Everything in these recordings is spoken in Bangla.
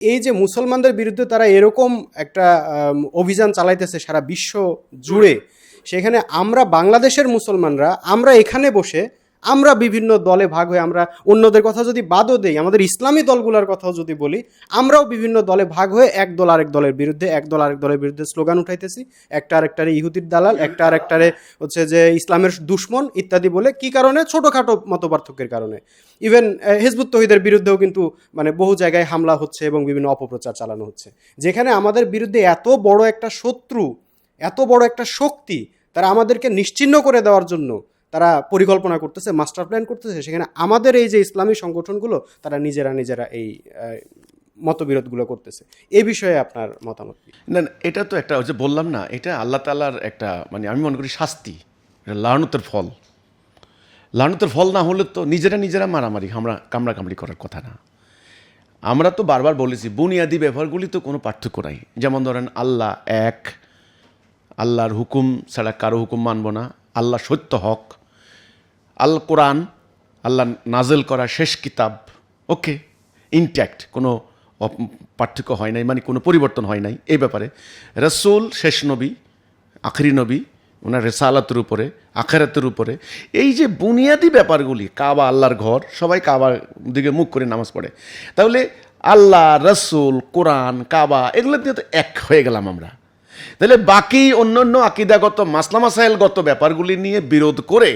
এই যে মুসলমানদের বিরুদ্ধে তারা এরকম একটা অভিযান চালাইতেছে সারা বিশ্ব জুড়ে, সেখানে আমরা বাংলাদেশের মুসলমানরা, আমরা এখানে বসে আমরা বিভিন্ন দলে ভাগ হয়ে আমরা অন্যদের কথা যদি বাদও দেই, আমাদের ইসলামী দলগুলোর কথাও যদি বলি, আমরাও বিভিন্ন দলে ভাগ হয়ে এক দল আরেক দলের বিরুদ্ধে, এক দল আরেক দলের বিরুদ্ধে স্লোগান উঠাইতেছি, একটা আরেকটারে ইহুদির দালাল, একটা আরেকটারে হচ্ছে যে ইসলামের দুশ্মন ইত্যাদি বলে, কি কারণে? ছোটোখাটো মত পার্থক্যের কারণে ইভেন হিজবুত তহিদের বিরুদ্ধেও কিন্তু মানে বহু জায়গায় হামলা হচ্ছে এবং বিভিন্ন অপপ্রচার চালানো হচ্ছে। যেখানে আমাদের বিরুদ্ধে এত বড় একটা শত্রু, এত বড় একটা শক্তি, তারা আমাদেরকে নিশ্চিহ্ন করে দেওয়ার জন্য তারা পরিকল্পনা করতেছে মাস্টার প্ল্যান করতেছে, সেখানে আমাদের এই যে ইসলামী সংগঠনগুলো, তারা নিজেরা নিজেরা এই মতবিরোধগুলো করতেছে। এ বিষয়ে আপনার মতামত না এটা তো একটা যে বললাম না, এটা আল্লাহ তালার একটা মানে আমি মনে করি শাস্তি, এটা ফল। লালনতের ফল না হলে তো নিজেরা নিজেরা মারামারি, আমরা কামড়া কামড়ি করার কথা না। আমরা তো বারবার বলেছি, বুনিয়াদি ব্যবহারগুলি তো কোনো পার্থক্য নাই। যেমন ধরেন, আল্লাহ এক, আল্লাহর হুকুম ছাড়া কারও হুকুম মানব না, আল্লাহ সত্য হক আল কোরআন, আল্লাহ নাজেল করা শেষ কিতাব, ওকে ইনট্যাক্ট কোনো পার্থক্য হয় নাই মানে কোনো পরিবর্তন হয় নাই, এই ব্যাপারে। রসুল, শেষ নবী, আখরি নবী, ওনার রেসালাতের উপরে, আখেরাতের উপরে, এই যে বুনিয়াদি ব্যাপারগুলি, কাবা, আল্লাহর ঘর, সবাই কাবার দিকে মুখ করে নামাজ পড়ে। তাহলে আল্লাহ, রসুল, কোরআন, কাবা, এগুলো দিয়ে তো এক হয়ে গেলাম আমরা। তাহলে বাকি অন্যান্য আকিদাগত মাসলা মাসাইলগত ব্যাপারগুলি নিয়ে বিরোধ করে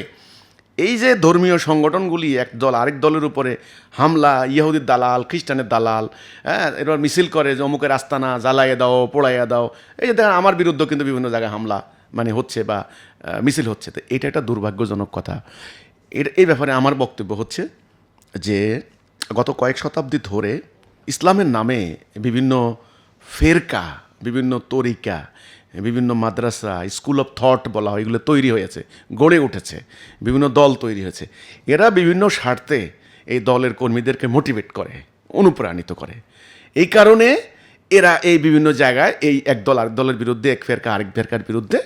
এই যে ধর্মীয় সংগঠনগুলি এক দল আরেক দলের উপরে হামলা, ইহুদির দালাল, খ্রিস্টানের দালাল হ্যাঁ এবার মিছিল করে যে অমুকের আস্তানা, জ্বালাইয়ে দাও, পোড়াইয়া দাও, এই যে দেখেন আমার বিরুদ্ধে কিন্তু বিভিন্ন জায়গায় হামলা মানে হচ্ছে বা মিছিল হচ্ছে। তো এটা একটা দুর্ভাগ্যজনক কথা। এর, এই ব্যাপারে আমার বক্তব্য হচ্ছে যে গত কয়েক শতাব্দী ধরে ইসলামের নামে বিভিন্ন ফেরকা, বিভিন্ন তরিকা বিভিন্ন মাদ্রাসা স্কুল অফ থট বলা হয়, এগুলো তৈরি হয়েছে, গড়ে উঠেছে, বিভিন্ন দল তৈরি হয়েছে। এরা বিভিন্ন স্বার্থে এই দলের কর্মীদেরকে মোটিভেট করে, অনুপ্রাণিত করে। এই কারণে এরা এই বিভিন্ন জায়গায় এই এক দল, আরেক দলের বিরুদ্ধে, এক ফেরকা, আরেক ফেরকার বিরুদ্ধে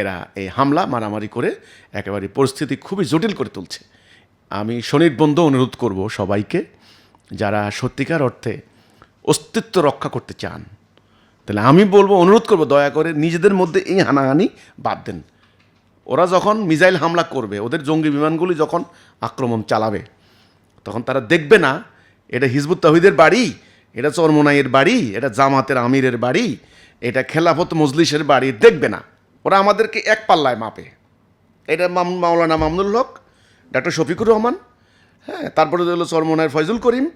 এরা এই হামলা, মারামারি করে একেবারে পরিস্থিতি খুবই জটিল করে তুলছে। আমি স্বনির্বন্ধ অনুরোধ করব সবাইকে, যারা সত্যিকার অর্থে অস্তিত্ব রক্ষা করতে চান তাহলে আমি বলব, অনুরোধ করব, দয়া করে নিজেদের মধ্যে এই হানাহানি বাদ দেন। ওরা যখন মিসাইল হামলা করবে, ওদের জঙ্গি বিমানগুলি যখন আক্রমণ চালাবে, তখন তারা দেখবে না, এটা হিজবুত তাহিদের বাড়ি, এটা চরমোনাইয়ের বাড়ি, এটা জামাতের আমিরের বাড়ি, এটা খেলাফত মজলিসের বাড়ি, দেখবে না। ওরা আমাদেরকে এক পাল্লায় মাপে। এটা মাওলানা মামুনুল হক, ডাক্তার শফিকুর রহমান হ্যাঁ তারপরে হলো চরমোনায়ের ফয়জুল করিম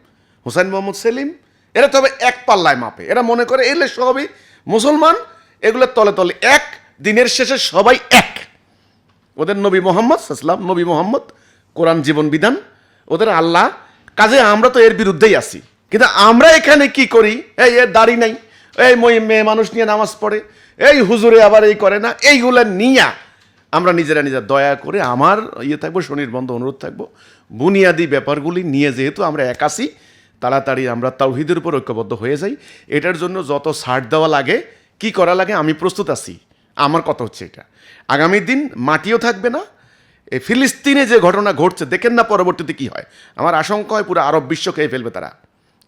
হোসেন মোহাম্মদ সেলিম এরা তবে এক পাল্লায় মাপে। এরা মনে করে এলে সবই মুসলমান, এগুলোর তলে তলে এক, দিনের শেষে সবাই এক। ওদের নবী মোহাম্মদ সাল্লাম নবী মোহাম্মদ, কোরআন জীবন বিধান, ওদের আল্লাহ। কাজে আমরা তো এর বিরুদ্ধেই আছি। কিন্তু আমরা এখানে কি করি? এই, এর দাড়ি নাই। এই, মই- মেয়ে মানুষ নিয়ে নামাজ পড়ে। এই, হুজুরে আবার এই করে না। এইগুলো নিয়া আমরা নিজেরা নিজের দয়া করে আমার ইয়ে থাকব, স্বনির্বন্ধ অনুরোধ থাকব। বুনিয়াদি ব্যাপারগুলি নিয়ে যেহেতু আমরা একাশি তাড়াতাড়ি আমরা তাওহিদের উপর ঐক্যবদ্ধ হয়ে যাই। এটার জন্য যত ছাড় দেওয়া লাগে, কি করা লাগে, আমি প্রস্তুত আছি। আমার কথা হচ্ছে এটা। আগামী দিন মাটিও থাকবে না। এই ফিলিস্তিনে যে ঘটনা ঘটছে, দেখেন না পরবর্তীতে কি হয়। আমার আশঙ্কা হয় পুরো আরব বিশ্ব খেয়ে ফেলবে তারা।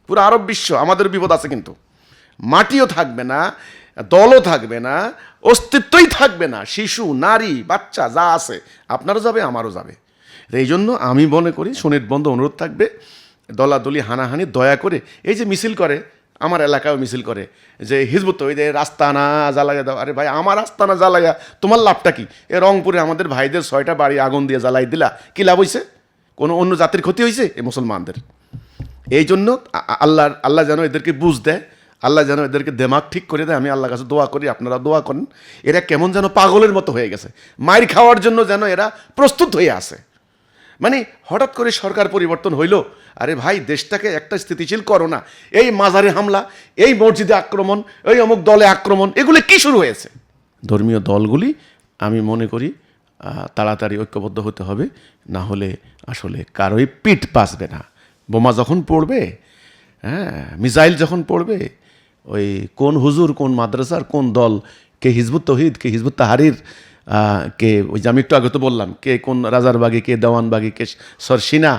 পুরো আরব বিশ্ব, আমাদের বিপদ আছে কিন্তু। মাটিও থাকবে না, দলও থাকবে না, অস্তিত্বই থাকবে না। শিশু, নারী, বাচ্চা, যা আছে, আপনারও যাবে, আমারও যাবে। এই জন্য আমি মনে করি, সুনির্বন্ধ অনুরোধ থাকবে দলাদলি, হানাহানি, দয়া করে এই যে মিছিল করে, আমার এলাকায় মিছিল করে, যে হিজবুত ওই যে রাস্তানা জ্বালাইয়া দাও। আরে ভাই, আমার রাস্তানা জ্বালাইয়া তোমার লাভটা কি? এ রংপুরে আমাদের ভাইদের ছয়টা বাড়ি আগুন দিয়ে জ্বালাই দিলা, কি লাভ হয়েছে কোনো অন্য জাতির ক্ষতি হয়েছে এই মুসলমানদের? এই জন্য আল্লাহ আল্লাহ যেন এদেরকে বুঝ দেয়, আল্লাহ যেন এদেরকে দেমাগ ঠিক করে দেয়, আমি আল্লাহর কাছে দোয়া করি, আপনারা দোয়া করেন। এরা কেমন যেন পাগলের মতো হয়ে গেছে। মায়ের খাওয়ার জন্য যেন এরা প্রস্তুত হয়ে আছে। মানে হঠাৎ করে সরকার পরিবর্তন হইল। আরে ভাই, দেশটাকে একটা স্থিতিশীল করো না। এই মাজারে হামলা, এই মসজিদে আক্রমণ, এই অমুক দলে আক্রমণ, এগুলো কি শুরু হয়েছে? ধর্মীয় দলগুলি, আমি মনে করি তাড়াতাড়ি ঐক্যবদ্ধ হতে হবে, না হলে আসলে কারোই পিঠ বাঁচবে না। বোমা যখন পড়বে হ্যাঁ মিসাইল যখন পড়বে, ওই কোন হুজুর, কোন মাদ্রাসার, কোন দল, কে হিজবুত তহিদ, কে হিজবুত তাহারির কে, ওই যে আমি একটু আগে তো বললাম, কে কোন রাজারবাগি কে দেওয়ানবাগি কে সরসিনা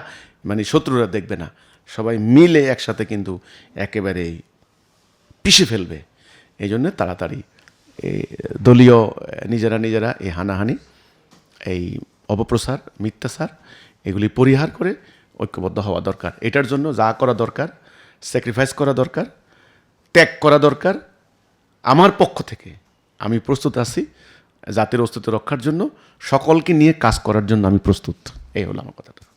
মানে শত্রুরা দেখবে না। সবাই মিলে একসাথে কিন্তু একেবারে পিষে ফেলবে। এই জন্য তাড়াতাড়ি এই দলীয় নিজেরা নিজেরা এই হানাহানি, এই অপপ্রচার, মিথ্যাচার, এগুলি পরিহার করে ঐক্যবদ্ধ হওয়া দরকার। এটার জন্য যা করা দরকার স্যাক্রিফাইস করা দরকার, ত্যাগ করা দরকার। আমার পক্ষ থেকে আমি প্রস্তুত আছি জাতির অস্তিত্ব রক্ষার জন্য সকলকে নিয়ে কাজ করার জন্য আমি প্রস্তুত। এই হলো আমার কথাটা।